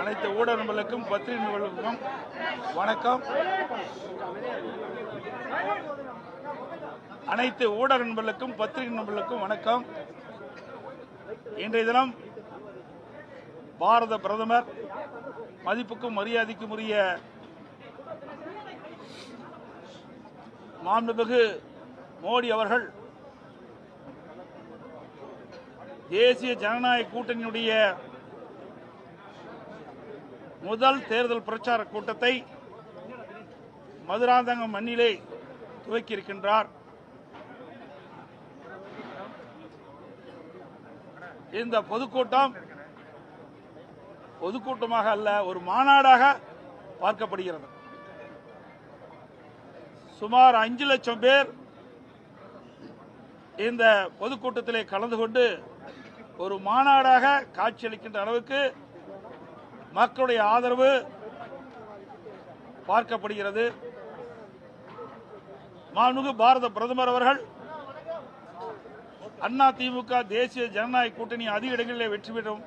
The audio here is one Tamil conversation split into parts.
அனைத்து ஊடக நண்பர்களுக்கும் பத்திரிகை நண்பர்களுக்கும் வணக்கம். அனைத்து ஊடக நண்பர்களுக்கும் பத்திரிகை நண்பர்களுக்கும் வணக்கம். இன்றைய தினம் பாரத பிரதமர் மதிப்புக்கும் மரியாதைக்கும் உரிய மாண்புமிகு மோடி அவர்கள் தேசிய ஜனநாயக கூட்டணியுடைய முதல் தேர்தல் பிரச்சார கூட்டத்தை மதுராந்தகம் மண்ணிலே துவக்கியிருக்கின்றார். இந்த பொதுக்கூட்டம் பொதுக்கூட்டமாக அல்ல ஒரு மாநாடாக பார்க்கப்படுகிறது. சுமார் அஞ்சு லட்சம் பேர் இந்த பொதுக்கூட்டத்திலே கலந்து கொண்டு ஒரு மாநாடாக காட்சியளிக்கின்ற அளவுக்கு மக்களுடைய ஆதரவு பார்க்கப்படுகிறது. மாண்புமிகு பாரத பிரதமர் அவர்கள் அண்ணா திமுக தேசிய ஜனநாயக கூட்டணி அதிக இடங்களிலே வெற்றி பெறும்.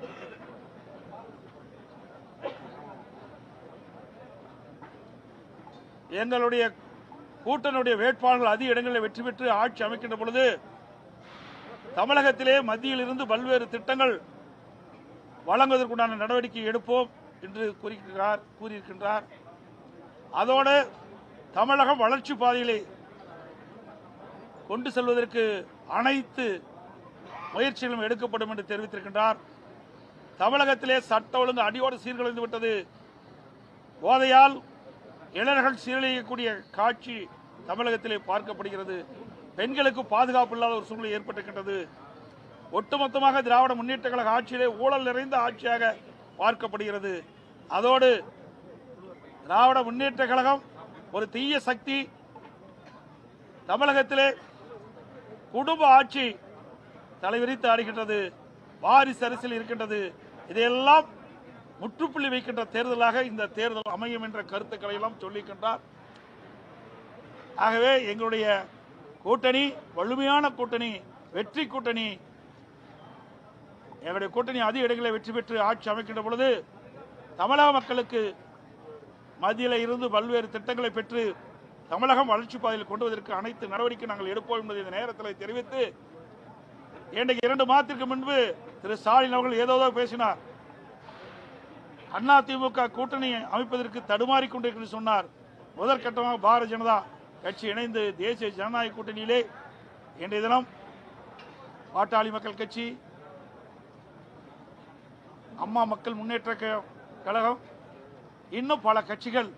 எங்களுடைய கூட்டணியுடைய வேட்பாளர்கள் அதிக இடங்களில் வெற்றி பெற்று ஆட்சி அமைக்கின்ற பொழுது தமிழகத்திலே மத்தியில் இருந்து பல்வேறு திட்டங்கள் வழங்குவதற்குண்டான நடவடிக்கை எடுப்போம். என்று கூறியிருக்கிறார் கூறியிருக்கின்றார். அதோடு தமிழகம் வளர்ச்சி பாதையிலே கொண்டு செல்வதற்கு அனைத்து முயற்சிகளும் எடுக்கப்படும் என்று தெரிவித்திருக்கின்றார். தமிழகத்திலே சட்ட ஒழுங்கு அடியோடு சீர்குலைந்து விட்டது. போதையால் இளைஞர்கள் சீரழியக்கூடிய காட்சி தமிழகத்திலே பார்க்கப்படுகிறது. பெண்களுக்கு பாதுகாப்பு இல்லாத ஒரு சூழ்நிலை ஏற்பட்டிருக்கின்றது. ஒட்டுமொத்தமாக திராவிட முன்னேற்ற கழக ஆட்சியிலே ஊழல் நிறைந்த ஆட்சியாக பார்க்கப்படுகிறது. அதோடு திராவிட முன்னேற்ற கழகம் ஒரு தீய சக்தி தமிழகத்திலே குடும்ப ஆட்சி தலைவிரித்து ஆடுகின்றது வாரிசு அரசியல் இருக்கின்றது. இதையெல்லாம் முற்றுப்புள்ளி வைக்கின்ற தேர்தலாக இந்த தேர்தல் அமையும் என்ற கருத்துக்களை எல்லாம் சொல்லிக்கின்றார். ஆகவே எங்களுடைய கூட்டணி வலிமையான கூட்டணி வெற்றி கூட்டணி எங்களுடைய கூட்டணி அதிக இடங்களில் வெற்றி பெற்று ஆட்சி அமைக்கின்ற பொழுது தமிழக மக்களுக்கு மத்தியில் இருந்து பல்வேறு திட்டங்களை பெற்று தமிழகம் வளர்ச்சி பாதையில் கொண்டு வருவதற்கு அனைத்து நடவடிக்கை நாங்கள் எடுப்போம் என்பதை இந்த நேரத்தில் தெரிவித்து இன்றைக்கு இரண்டு மாதத்திற்கு முன்பு திரு ஸ்டாலின் அவர்கள் ஏதோதோ பேசினார். அண்ணா திமுக கூட்டணி அமைப்பதற்கு தடுமாறி கொண்டிருக்கிறது சொன்னார். முதற்கட்டமாக பாரதிய ஜனதா கட்சி இணைந்து தேசிய ஜனநாயக கூட்டணியிலே இன்றைய தினம் பாட்டாளி மக்கள் கட்சி அம்மா மக்கள் முன்னேற்ற கழகம். இன்னும் பல கட்சிகள்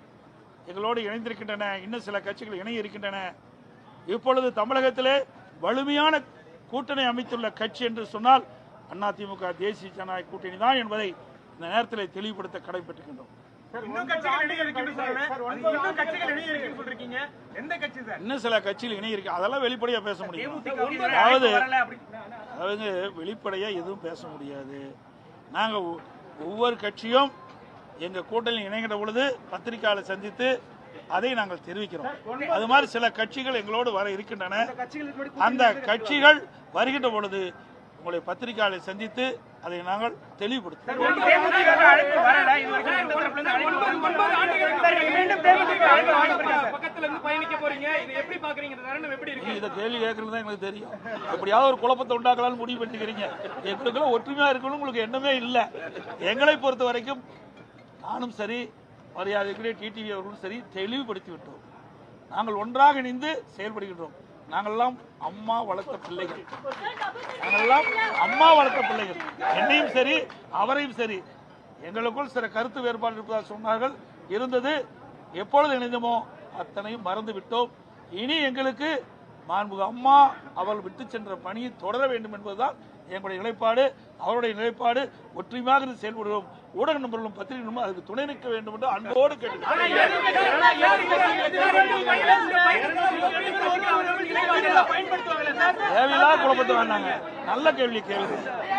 எங்களோடு இணைந்திருக்கின்றன. இன்னும் சில கட்சிகள் இணைய இருக்கின்றன. இப்பொழுது தமிழகத்திலே வலிமையான கூட்டணி அமைத்துள்ள கட்சி என்று சொன்னால் அதிமுக தேசிய ஜனநாயக கூட்டணி தான் என்பதை இந்த நேரத்தில் தெளிவுபடுத்த கடைபெற்றுகின்றோம். இன்னும் கட்சிகள் இணைய இருக்குன்னு சொல்றேன். அது இன்னும் கட்சிகள் இணைய இருக்குன்னு சொல்றீங்க. எந்த கட்சி சார்? இன்னும் சில கட்சிகள் இணைய இருக்கு. அதெல்லாம் வெளிப்படையா பேச முடியும்? அதாவது அதாவது வெளிப்படையா எதுவும் பேச முடியாது. நாங்க ஒ- ஒவ்வொரு கட்சியும் எங்க கூட்டணியில் இணைகிற பொழுது பத்திரிகையாளர் சந்தித்து அதை நாங்கள் தெரிவிக்கிறோம். அது மாதிரி சில கட்சிகள் எங்களோடு வர இருக்கின்றன. அந்த கட்சிகள் வருகின்ற பொழுது உங்களை பத்திரிகையாளரை சந்தித்து அதை நாங்கள் தெளிவுபடுத்துவோம் வாங்கிக்கிறீங்க இருந்து பயணிக்க போறீங்க. இது எப்படி பாக்குறீங்க இந்த தருணம் எப்படி இருக்கு? இதை கேள்வி கேட்கறது தான் எங்களுக்கு தெரியும். எப்படியாவது ஒரு குழப்பத்தை உண்டாக்கலாம்னு முடிவு பண்ணிக்கிறீங்க. எங்களுக்குள்ள ஒற்றுமையா இருக்கணும் உங்களுக்கு எண்ணமே இல்லை. எங்களை பொறுத்த வரைக்கும் நானும் சரி மரியாதைக்குரிய டிடிவி அவர்களும் சரி தெளிவுபடுத்தி விட்டோம். நாங்கள் ஒன்றாக இணைந்து செயல்படுகின்றோம். நாங்கள்லாம் அம்மா வளர்த்த பிள்ளைகள். நாங்கள்லாம் அம்மா வளர்த்த பிள்ளைகள். என்னையும் சரி அவரையும் சரி. எங்களுக்குள் சில கருத்து வேறுபாடு இருப்பதாக சொன்னார்கள். இருந்தது எப்பொழுது இணைந்தோமோ அத்தனையும் மறந்து விட்டோம் இனி எங்களுக்கு மாண்புக அம்மா அவள் விட்டு சென்ற பணியை தொடர வேண்டும் என்பதுதான் எங்களுடைய நிலைப்பாடு. அவருடைய நிலைப்பாடு. ஒற்றுமையாக இருந்து செயல்படுகிறோம். ஊடக நண்பர்களும் பத்திரிகை நண்பர்களும் அதுக்கு துணை நிற்க வேண்டும் என்று அன்போடு கேட்டுக்கிறேன் தேவையில்லாத குழப்பத்தை வேண்டாங்க. நல்ல கேள்வி கேளுங்க.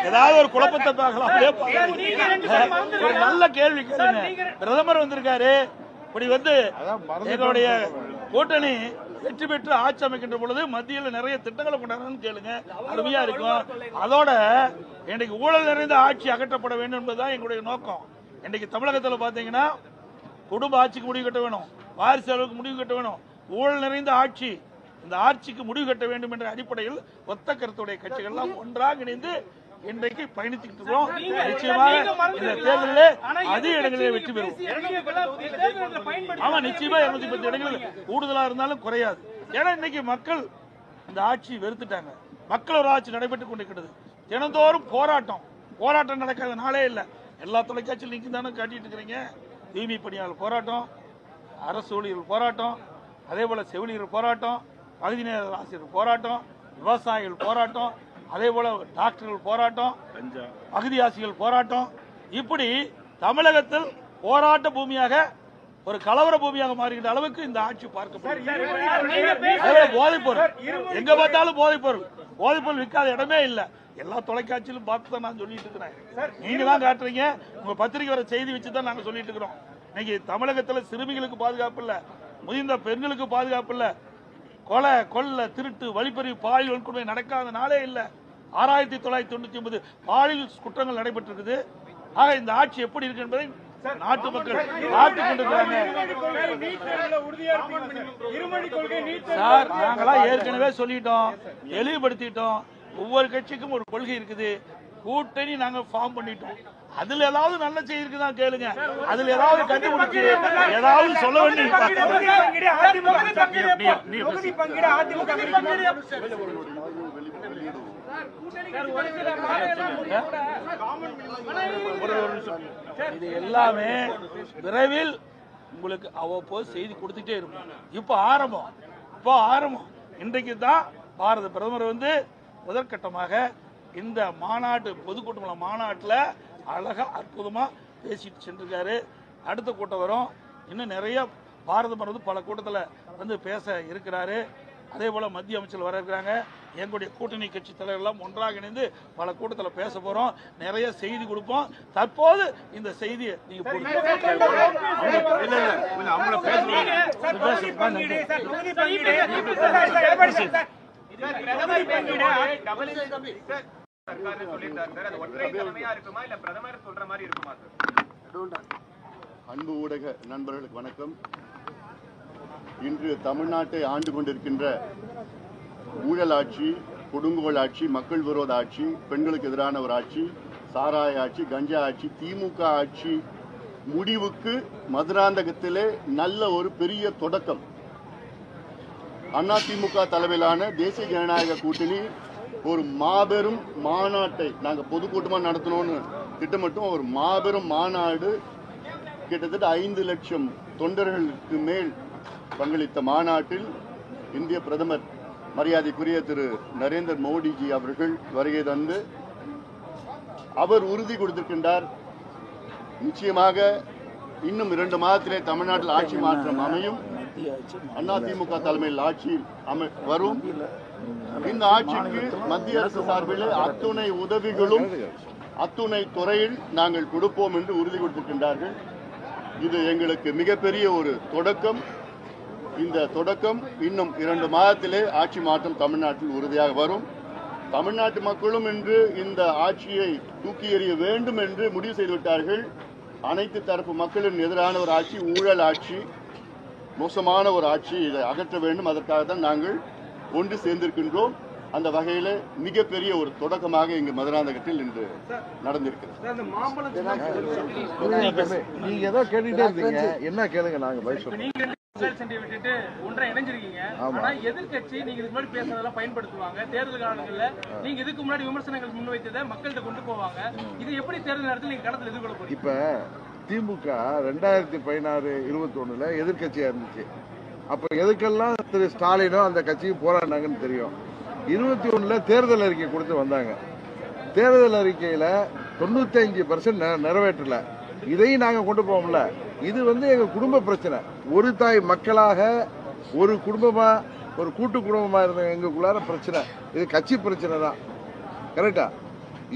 ஏதாவது ஒரு குழப்பத்தை பார்க்கலாம். ஒரு நல்ல கேள்வி கேளுங்க. பிரதமர் வந்திருக்காரு. இப்படி வந்து எங்களுடைய கூட்டணி வெற்றி பெற்று ஆட்சி அமைக்கின்ற பொழுது மத்தியில் நிறைய திட்டங்களை கொண்டாடுறோம்னு கேளுங்க. அருமையா இருக்கும். அதோட இன்றைக்கு ஊழல் நிறைந்த ஆட்சி அகற்றப்பட வேண்டும் என்பதுதான் எங்களுடைய நோக்கம். இன்றைக்கு தமிழகத்தில் பார்த்தீங்கன்னா குடும்ப ஆட்சிக்கு முடிவு கட்ட வேணும். வாரிசு அளவுக்கு முடிவு கட்ட வேணும். ஊழல் நிறைந்த ஆட்சி இந்த ஆட்சிக்கு முடிவு கட்ட வேண்டும் என்ற அடிப்படையில் ஒத்த கருத்துடைய கட்சிகள்லாம் ஒன்றாக இணைந்து இன்றைக்கு பயணித்துக்கிட்டு இருக்கிறோம் நிச்சயமாக இந்த தேர்தலில் அதிக இடங்களிலே வெற்றி பெறுவோம். ஆமா நிச்சயமா இருநூத்தி பத்து இடங்கள் கூடுதலா இருந்தாலும் குறையாது. ஏன்னா இன்னைக்கு மக்கள் இந்த ஆட்சி வெறுத்துட்டாங்க. மக்கள் ஒரு ஆட்சி நடைபெற்றுக் கொண்டிருக்கிறது. தினந்தோறும் போராட்டம். போராட்டம் நடக்காத நாளே இல்லை. எல்லா தொலைக்காட்சியில் நீங்க தானே காட்டிட்டு இருக்கிறீங்க. தூய்மை பணியாளர் போராட்டம் அரசு ஊழியர்கள் போராட்டம் அதே போல செவிலியர் போராட்டம் பகுதி நேர ஆசிரியர் போராட்டம் விவசாயிகள் போராட்டம் அதே போல டாக்டர்கள் போராட்டம் பகுதி ஆசிரியர்கள் போராட்டம். இப்படி தமிழகத்தில் போராட்ட பூமியாக ஒரு கலவர பூமியாக மாறுகின்ற அளவுக்கு இந்த ஆட்சி பார்க்கப்படுகிறது. போதைப் பொருள் எங்க பார்த்தாலும் போதைப் பொருள் போதைப் பொருள் விற்காத இடமே இல்ல. எல்லா தொலைக்காட்சியிலும் பார்த்து தான் நான் சொல்லிட்டு இருக்கிறேன். நீங்க தான் காட்டுறீங்க. உங்க பத்திரிகை வர செய்தி வச்சு தான் நாங்க சொல்லிட்டு இருக்கிறோம். இன்னைக்கு தமிழகத்துல சிறுமிகளுக்கு பாதுகாப்பு இல்ல. முதிர்ந்த பெண்களுக்கு பாதுகாப்பு இல்ல. கொலை கொள்ளை திருட்டு வழிப்பறிவு பாலியல் வன்கொடுமை நடக்காத நாளே இல்ல. ஆறாயிரத்தி தொள்ளாயிரத்தி தொண்ணூத்தி ஒன்பது பாலியல் குற்றங்கள் நடைபெற்றிருக்குது. ஆக இந்த ஆட்சி எப்படி இருக்கு என்பதை நாட்டு மக்கள் பார்த்து கொண்டிருக்கிறாங்க சார் நாங்களாம் ஏற்கனவே சொல்லிட்டோம் தெளிவுபடுத்திட்டோம். ஒவ்வொரு கட்சிக்கும் ஒரு கொள்கை இருக்குது. கூட்டணி நாங்க ஃபார்ம் பண்ணிட்டோம். அதுல ஏதாவது நல்ல செய்திருக்கு தான் கேளுங்க. அதுல ஏதாவது கண்டுபிடிச்சு ஏதாவது சொல்ல வேண்டிய அதிமுக இது எல்லாமே விரைவில் உங்களுக்கு அவ்வப்போது செய்தி கொடுத்துட்டே இருக்கும் இப்போ ஆரம்பம். இப்போ ஆரம்பம். இன்றைக்கு தான் பாரத பிரதமர் வந்து முதற்கட்டமாக இந்த மாநாட்டு பொதுக்கூட்டம் மாநாட்டில் அழகா அற்புதமா பேசிட்டு சென்றிருக்காரு அடுத்த கூட்டம் வரும் இன்னும் நிறைய பாரதம் வந்து பல கூட்டத்தில் வந்து பேச இருக்கிறாரு அதே போல மத்திய அமைச்சர் வர இருக்கிறாங்க எங்களுடைய கூட்டணி கட்சி தலைவர்கள்லாம் ஒன்றாக இணைந்து பல கூட்டத்தில் பேச போறோம் நிறைய செய்தி கொடுப்போம் தற்போது இந்த செய்தியை நீங்க போடுங்க. சர்க்கார் சொல்லியிருந்தாரு சார். அது ஒற்றை தலைமையா இருக்குமா இல்ல பிரதமர் சொல்ற மாதிரி இருக்குமா சார்? அன்பு ஊடக நண்பர்களுக்கு வணக்கம். இன்று தமிழ்நாட்டை ஆண்டு கொண்டிருக்கின்ற ஊழல் ஆட்சி கொடுங்கோல் ஆட்சி மக்கள் விரோத ஆட்சி பெண்களுக்கு எதிரான ஒரு ஆட்சி சாராய ஆட்சி கஞ்சா ஆட்சி திமுக ஆட்சி முடிவுக்கு மதுராந்தகத்திலே நல்ல ஒரு பெரிய தொடக்கம். அதிமுக தலைமையிலான தேசிய ஜனநாயக கூட்டணி ஒரு மாபெரும் மாநாட்டை நாங்க பொதுக்கூட்டமா நடத்தணும்னு திட்டமிட்டோம். ஒரு மாபெரும் மாநாடு கிட்டத்தட்ட ஐந்து லட்சம் தொண்டர்களுக்கு மேல் பங்களித்த மாநாட்டில் இந்திய பிரதமர் மரியாதைக்குரிய திரு நரேந்திர மோடிஜி அவர்கள் வருகை தந்து அவர் உறுதி கொடுத்திருக்கின்றார். நிச்சயமாக இன்னும் இரண்டு மாதத்திலே தமிழ்நாட்டில் ஆட்சி மாற்றம் அமையும். அதிமுக தலைமையில் ஆட்சி அமை வரும். இந்த ஆட்சிக்கு மத்திய அரசு சார்பில் அத்துணை உதவிகளும் அத்துணை துறையில் நாங்கள் கொடுப்போம் என்று உறுதி கொடுத்திருக்கின்றார்கள். இது எங்களுக்கு மிகப்பெரிய ஒரு தொடக்கம். இந்த தொடக்கம் இன்னும் இரண்டு மாதத்திலே ஆட்சி மாற்றம் தமிழ்நாட்டில் உறுதியாக வரும். தமிழ்நாட்டு மக்களும் இன்று இந்த ஆட்சியை தூக்கி எறிய வேண்டும் என்று முடிவு செய்துவிட்டார்கள். அனைத்து தரப்பு மக்களின் எதிரான ஒரு ஆட்சி ஊழல் ஆட்சி. மோசமான ஒரு ஆட்சி இதை அகற்ற வேண்டும். அதற்காக தான் நாங்கள் ஒன்று சேர்ந்திருக்கின்றோம். அந்த வகையில மிகப்பெரிய ஒரு தொடக்கமாக இங்கு மதுராந்தகத்தில் இன்று நடந்திருக்கிறது. நீங்க ஏதோ கேட்டுட்டே இருந்தீங்க. என்ன கேளுங்க நாங்க பதில் சொல்றோம். விட்டுட்டு ஒன்றை இணைஞ்சிருக்கீங்க. ஆமா. ஆனா எதிர்க்கட்சி நீங்க இதுக்கு முன்னாடி பேசுறதெல்லாம் பயன்படுத்துவாங்க. தேர்தல் காலங்கள்ல நீங்க இதுக்கு முன்னாடி விமர்சனங்கள் முன்வைத்ததை மக்கள்கிட்ட கொண்டு போவாங்க. இது எப்படி தேர்தல் நேரத்தில் நீங்க களத்தில் எதிர்கொள்ள போறீங்க? இப்ப திமுக ரெண்டாயிரத்தி பதினாறு இருபத்தி ஒண்ணுல எதிர்கட்சியா இருந்துச்சு. அப்ப எதுக்கெல்லாம் திரு ஸ்டாலினும் அந்த கட்சியும் போராடினாங்கன்னு தெரியும். இருபத்தி ஒண்ணுல தேர்தல் அறிக்கை கொடுத்து வந்தாங்க. தேர்தல் அறிக்கையில தொண்ணூத்தஞ்சு பர்சன்ட் நிறைவேற்றல. இதையும் நாங்க கொண்டு போவோம்ல. இது வந்து எங்க குடும்ப பிரச்சனை. ஒரு தாய் மக்களாக ஒரு குடும்பமா ஒரு கூட்டு குடும்பமா இருந்த எங்களுக்குள்ளார பிரச்சனை. இது கட்சி பிரச்சனை தான் கரெக்டா?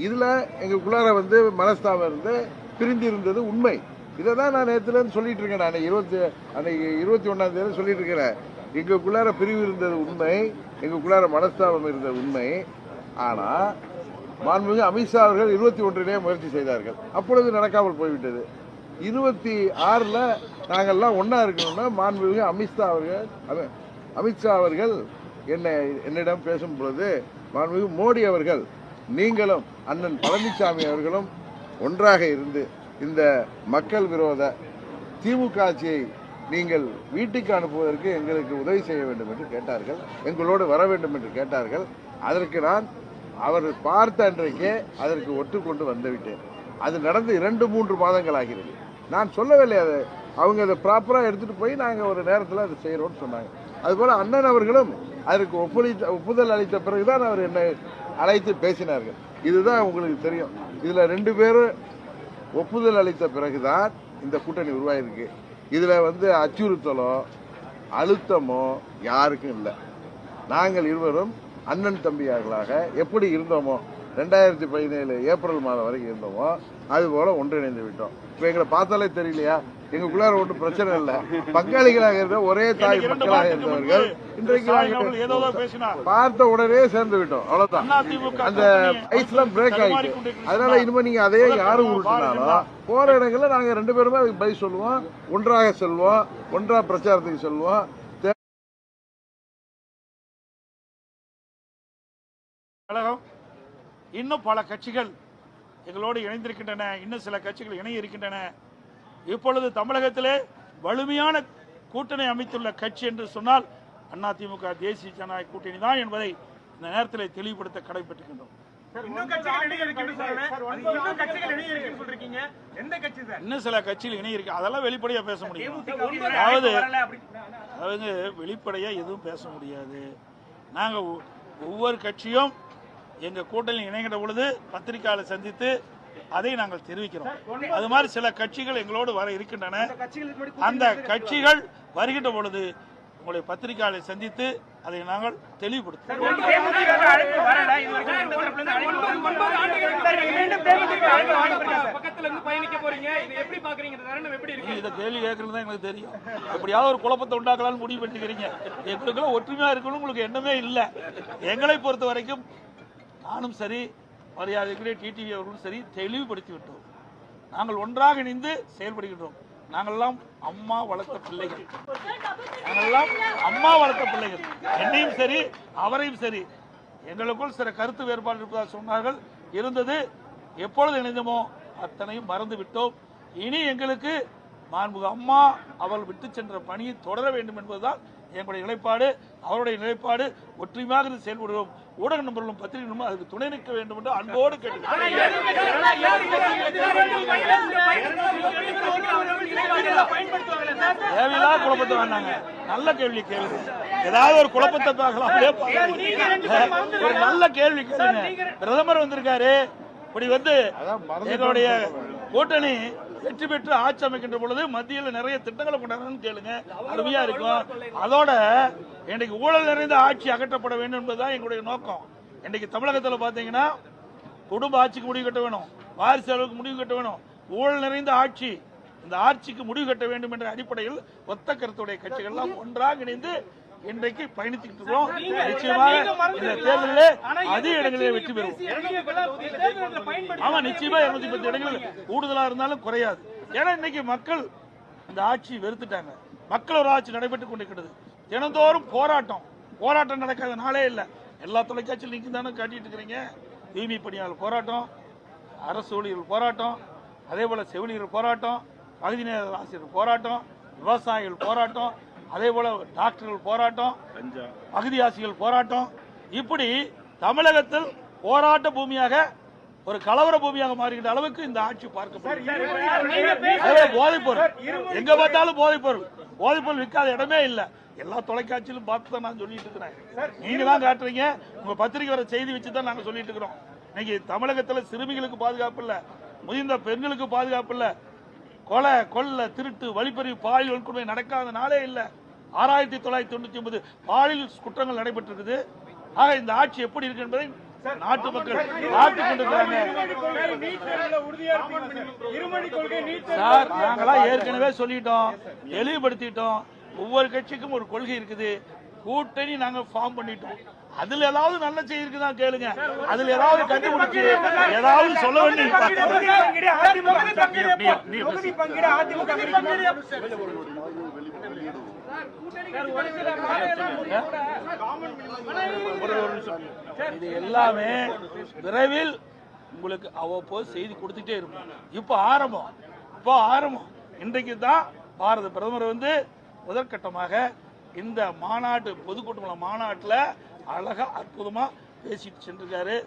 இதுல எங்களுக்குள்ளார வந்து மனஸ்தாபம் இருந்து பிரிந்திருந்தது உண்மை. இதை தான் நான் நேற்றுலேருந்து சொல்லிட்டு இருக்கேன் நான். இருபத்தி அன்னைக்கு இருபத்தி ஒன்றாம் தேதி சொல்லிட்டு இருக்கிறேன். எங்களுக்குள்ளார பிரிவு இருந்தது உண்மை. எங்களுக்குள்ளார மனஸ்தாபம் இருந்தது உண்மை. ஆனால் மாண்புமிகு அமித்ஷா அவர்கள் இருபத்தி ஒன்றிலே முயற்சி செய்தார்கள். அப்பொழுது நடக்காமல் போய்விட்டது. இருபத்தி ஆறில் நாங்கள்லாம் ஒன்றா இருக்கணும்னா மாண்புமிகு அமித்ஷா அவர்கள் அமித்ஷா அவர்கள் என்னை என்னிடம் பேசும் பொழுது மாண்புமிகு மோடி அவர்கள் நீங்களும் அண்ணன் பழனிசாமி அவர்களும் ஒன்றாக இருந்து இந்த மக்கள் விரோத திமுக ஆட்சியை நீங்கள் வீட்டுக்கு அனுப்புவதற்கு எங்களுக்கு உதவி செய்ய வேண்டும் என்று கேட்டார்கள். எங்களோடு வர வேண்டும் என்று கேட்டார்கள். அதற்கு நான் அவர் பார்த்த அன்றைக்கே அதற்கு ஒட்டுக்கொண்டு வந்துவிட்டேன். அது நடந்து இரண்டு மூன்று மாதங்கள் ஆகிறது. நான் சொல்லவில்லை அதை. அவங்க அதை ப்ராப்பராக எடுத்துகிட்டு போய் நாங்கள் ஒரு நேரத்தில் அதை செய்கிறோம்னு சொன்னாங்க. அதுபோல் அண்ணன் அவர்களும் அதற்கு ஒப்புளி ஒப்புதல் அளித்த பிறகுதான் அவர் என்னை அழைத்து பேசினார்கள். இதுதான் உங்களுக்கு தெரியும். இதில் ரெண்டு பேரும் ஒப்புதல் அளித்த பிறகுதான் இந்த கூட்டணி உருவாயிருக்கு. இதில் வந்து அச்சுறுத்தலோ அழுத்தமோ யாருக்கும் இல்லை. நாங்கள் இருவரும் அண்ணன் தம்பியார்களாக எப்படி இருந்தோமோ ரெண்டாயிரத்தி பதினேழு ஏப்ரல் மாதம் வரைக்கும் இருந்தோமோ அதுபோல் ஒன்றிணைந்து விட்டோம். இப்போ எங்களை பார்த்தாலே தெரியலையா? எங்களுக்குள்ளார ஒன்றும் பிரச்சனை இல்லை. பங்காளிகளாக இருந்த ஒரே தாய் மக்களாக இருந்தவர்கள் இன்றைக்கு பார்த்த உடனே சேர்ந்து விட்டோம். அவ்வளவுதான். அந்த ஐஸ்லாம் பிரேக் கொண்டிருக்கிறது. அதனால இனிமே நீங்க அதே யாரு முதல் உருட்டினாலும். போற இடங்கள்ல நாங்க ரெண்டு பேருமே அதுக்கு பதில் சொல்லுவோம். ஒன்றாக செல்வோம். ஒன்றா பிரச்சாரத்துக்கு செல்வோம். கழகம் இன்னும் பல கட்சிகள் எங்களோடு இணைந்திருக்கின்றன. இன்னும் சில கட்சிகள் இணைய இருக்கின்றன இப்பொழுது தமிழகத்திலே வலிமையான கூட்டணி அமைத்துள்ள கட்சி என்று சொன்னால் அதிமுக தேசிய ஜனநாயக கூட்டணி தான் என்பதை இந்த நேரத்தில் தெளிவுபடுத்த கடைபெற்றுகின்றோம் இன்னும் கட்சிகள் இணைய இருக்குன்னு சொல்றேன். அது இன்னும் கட்சிகள் இணைய இருக்குன்னு சொல்றீங்க. எந்த கட்சி சார்? இன்னும் சில கட்சிகள் இருக்கு அதெல்லாம் வெளிப்படையா பேச முடியும் அதாவது. அதாவது வெளிப்படையா எதுவும் பேச முடியாது நாங்க ஒ- ஒவ்வொரு கட்சியும் எங்க கூட்டணி இணைகின்ற பொழுது பத்திரிகையாளர் சந்தித்து அதை நாங்கள் தெரிவிக்கிறோம். அது மாதிரி சில கட்சிகள் எங்களோடு வர இருக்கின்றன. அந்த கட்சிகள் வருகின்ற பொழுது உங்களுடைய பத்திரிகையாளரை சந்தித்து அதை நாங்கள் தெளிவுபடுத்துவோம். இந்த தருணம் எப்படி இருக்கு? நீங்க இதை கேள்வி கேட்கறது தான் எங்களுக்கு தெரியும். எப்படியாவது ஒரு குழப்பத்தை உண்டாக்கலாம்னு முடிவு பண்ணிக்கிறீங்க. எங்களுக்குள்ள ஒற்றுமையா இருக்கணும் உங்களுக்கு எண்ணமே இல்லை. எங்களை பொறுத்த வரைக்கும் நானும் சரி மரியாதைக்குரிய டிடிவி அவர்களும் சரி தெளிவுபடுத்தி விட்டோம் நாங்கள் ஒன்றாக இணைந்து செயல்படுகின்றோம். நாங்கள்லாம் அம்மா வளர்த்த பிள்ளைகள். நாங்கள்லாம் அம்மா வளர்த்த பிள்ளைகள். என்னையும் சரி அவரையும் சரி. எங்களுக்குள் சில கருத்து வேறுபாடு இருப்பதாக சொன்னார்கள். இருந்தது எப்பொழுது இணைந்தமோ அத்தனையும் மறந்து விட்டோம். இனி எங்களுக்கு மாண்புக அம்மா அவள் விட்டு சென்ற பணியை தொடர வேண்டும் என்பதுதான் எங்களுடைய நிலைப்பாடு அவருடைய நிலைப்பாடு ஒற்றுமையாக இருந்து செயல்படுவோம் ஊடக நண்பர்களும் பத்திரிகை அதுக்கு துணை நிற்க வேண்டும் என்று அன்போடு தேவையில்லாத குழப்பத்தை வேண்டாங்க. நல்ல கேள்வி கேளுங்க. ஏதாவது ஒரு குழப்பத்தை பார்க்கலாம். ஒரு நல்ல கேள்வி கேளுங்க. பிரதமர் வந்திருக்காரு. இப்படி வந்து எங்களுடைய கூட்டணி வெற்றி பெற்று ஆட்சி அமைக்கின்ற பொழுது மத்தியில் நிறைய திட்டங்களை கொண்டாடணும்னு கேளுங்க. அருமையா இருக்கும். அதோட இன்னைக்கு ஊழல் நிறைந்த ஆட்சி அகற்றப்பட வேண்டும் என்பதுதான் எங்களுடைய நோக்கம். இன்னைக்கு தமிழகத்தில் பார்த்தீங்கன்னா குடும்ப ஆட்சிக்கு முடிவு கட்ட வேணும். வாரிசு அளவுக்கு முடிவு கட்ட வேணும். ஊழல் நிறைந்த ஆட்சி இந்த ஆட்சிக்கு முடிவு கட்ட வேண்டும் என்ற அடிப்படையில் ஒத்த கருத்துடைய கட்சிகள்லாம் ஒன்றாக இணைந்து இன்றைக்கு பயணித்துக்கிட்டு இருக்கிறோம் நிச்சயமாக இந்த தேர்தலில் அதிக இடங்களில் வெற்றி பெறுவோம். ஆமா நிச்சயமா இருநூத்தி பத்து இடங்கள் கூடுதலா இருந்தாலும் குறையாது. ஏன்னா இன்னைக்கு மக்கள் இந்த ஆட்சி வெறுத்துட்டாங்க. மக்கள் ஒரு ஆட்சி நடைபெற்றுக் கொண்டிருக்கிறது. தினந்தோறும் போராட்டம். போராட்டம் நடக்காத நாளே இல்லை. எல்லா தொலைக்காட்சியில் நீங்க தானே காட்டிட்டு இருக்கிறீங்க. தூய்மை பணியாளர் போராட்டம் அரசு ஊழியர்கள் போராட்டம் அதே போல செவிலியர் போராட்டம் பகுதி நேர ஆசிரியர் போராட்டம் விவசாயிகள் போராட்டம் அதே போல டாக்டர்கள் போராட்டம் பகுதியாசிகள் போராட்டம். இப்படி தமிழகத்தில் போராட்ட பூமியாக ஒரு கலவர பூமியாக மாறுகின்ற அளவுக்கு இந்த ஆட்சி பார்க்கப்படுகிறது. போதைப் பொருள். எங்க பார்த்தாலும் போதைப் பொருள். போதைப் பொருள் விற்காத இடமே இல்ல. எல்லா தொலைக்காட்சியிலும் பார்த்து தான் நான் சொல்லிட்டு இருக்கிறேன். நீங்க தான் காட்டுறீங்க. உங்க பத்திரிக்கை வர செய்தி வச்சு தான் நாங்க சொல்லிட்டு இருக்கிறோம். இன்னைக்கு தமிழகத்துல சிறுமிகளுக்கு பாதுகாப்பு இல்ல. முதிர்ந்த பெண்களுக்கு பாதுகாப்பு இல்ல. கொலை கொள்ளை திருட்டு வழிப்பறி பாலியல் வன்கொடுமை நடக்காத நாளே இல்ல. ஆறாயிரத்தி தொள்ளாயிரத்தி தொண்ணூத்தி ஒன்பது பாலியல் குற்றங்கள் நடைபெற்றிருக்குது. ஆக இந்த ஆட்சி எப்படி இருக்கு என்பதை நாட்டு மக்கள் பார்த்து கொண்டிருக்கிறாங்க சார்? நாங்களாம் ஏற்கனவே சொல்லிட்டோம் தெளிவுபடுத்திட்டோம். ஒவ்வொரு கட்சிக்கும் ஒரு கொள்கை இருக்குது. கூட்டணி நாங்க ஃபார்ம் பண்ணிட்டோம். அதுல ஏதாவது நல்ல செய்தி இருக்குதா கேளுங்க. அதுல ஏதாவது கண்டுபிடிச்சு ஏதாவது சொல்ல வேண்டிய தொகுதி பங்கீடு அதிமுக தொகுதி பங்கீடு அதிமுக ஒரு ஒரு நிமிஷம். இது எல்லாமே விரைவில் உங்களுக்கு அவ்வப்போது செய்தி கொடுத்துட்டே இருக்கும் இப்போ ஆரம்பம். இப்போ ஆரம்பம். இன்றைக்கு தான் பாரத பிரதமர் வந்து முதற்கட்டமாக இந்த மாநாட்டு பொதுக்கூட்டம் மாநாட்டில் அழகாக அற்புதமாக பேசிட்டு சென்றிருக்காரு.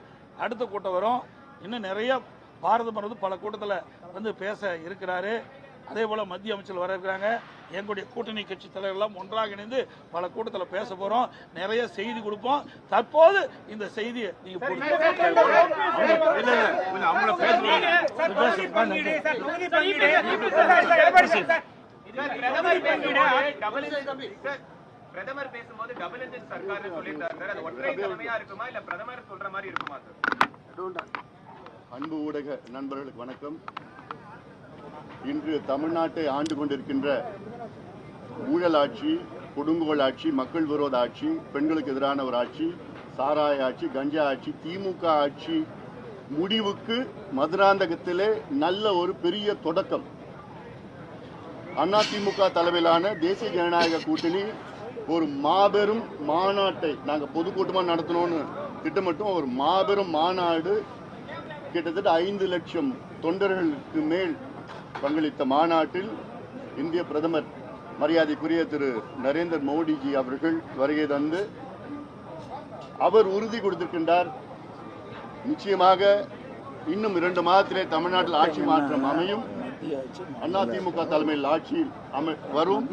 அடுத்த கூட்டம் வரும். இன்னும் நிறைய பாரத பிரதமர் பல கூட்டத்தில் வந்து பேச இருக்கிறாரு. அதே போல மத்திய அமைச்சர் வர இருக்கிறாங்க. எங்களுடைய கூட்டணி கட்சி தலைவர்கள்லாம் ஒன்றாக இணைந்து பல கூட்டத்தில் பேச போறோம். நிறைய செய்தி கொடுப்போம். தற்போது இந்த செய்தியை நீங்க போடுங்க. இல்ல, இல்ல, அவங்கள பேச விடுங்க. சார் தொகுதி பங்கீடு சார் தொகுதி பங்கீடு. Sir sir Edappadi sir sir தொகுதி பங்கீடு. பிரதமர் பேசும்போது டபுள் இன்ஜின் சர்க்கார் சொல்லியிருந்தாரு சார். அது ஒற்றை தலைமையா இருக்குமா இல்ல பிரதமர் சொல்ற மாதிரி இருக்குமா சார்? அன்பு ஊடக நண்பர்களுக்கு வணக்கம். இன்று தமிழ்நாட்டை ஆண்டு கொண்டிருக்கின்ற ஊழல் ஆட்சி கொடுங்கோல் ஆட்சி மக்கள் விரோத ஆட்சி பெண்களுக்கு எதிரான ஒரு ஆட்சி சாராய ஆட்சி கஞ்சா ஆட்சி திமுக ஆட்சி முடிவுக்கு மதுராந்தகத்திலே நல்ல ஒரு பெரிய தொடக்கம். அதிமுக தலைமையிலான தேசிய ஜனநாயக கூட்டணி ஒரு மாபெரும் மாநாட்டை நாங்க பொதுக்கூட்டமா நடத்தணும்னு திட்டமிட்டோம். ஒரு மாபெரும் மாநாடு கிட்டத்தட்ட ஐந்து லட்சம் தொண்டர்களுக்கு மேல் பங்களித்த மாநாட்டில் இந்திய பிரதமர் மரியாதைக்குரிய திரு நரேந்திர மோடிஜி அவர்கள் வருகை தந்து அவர் உறுதி கொடுத்திருக்கின்றார். நிச்சயமாக இன்னும் இரண்டு மாதத்திலே தமிழ்நாட்டில் ஆட்சி மாற்றம் அமையும். அதிமுக தலைமையில் ஆட்சி வரும்.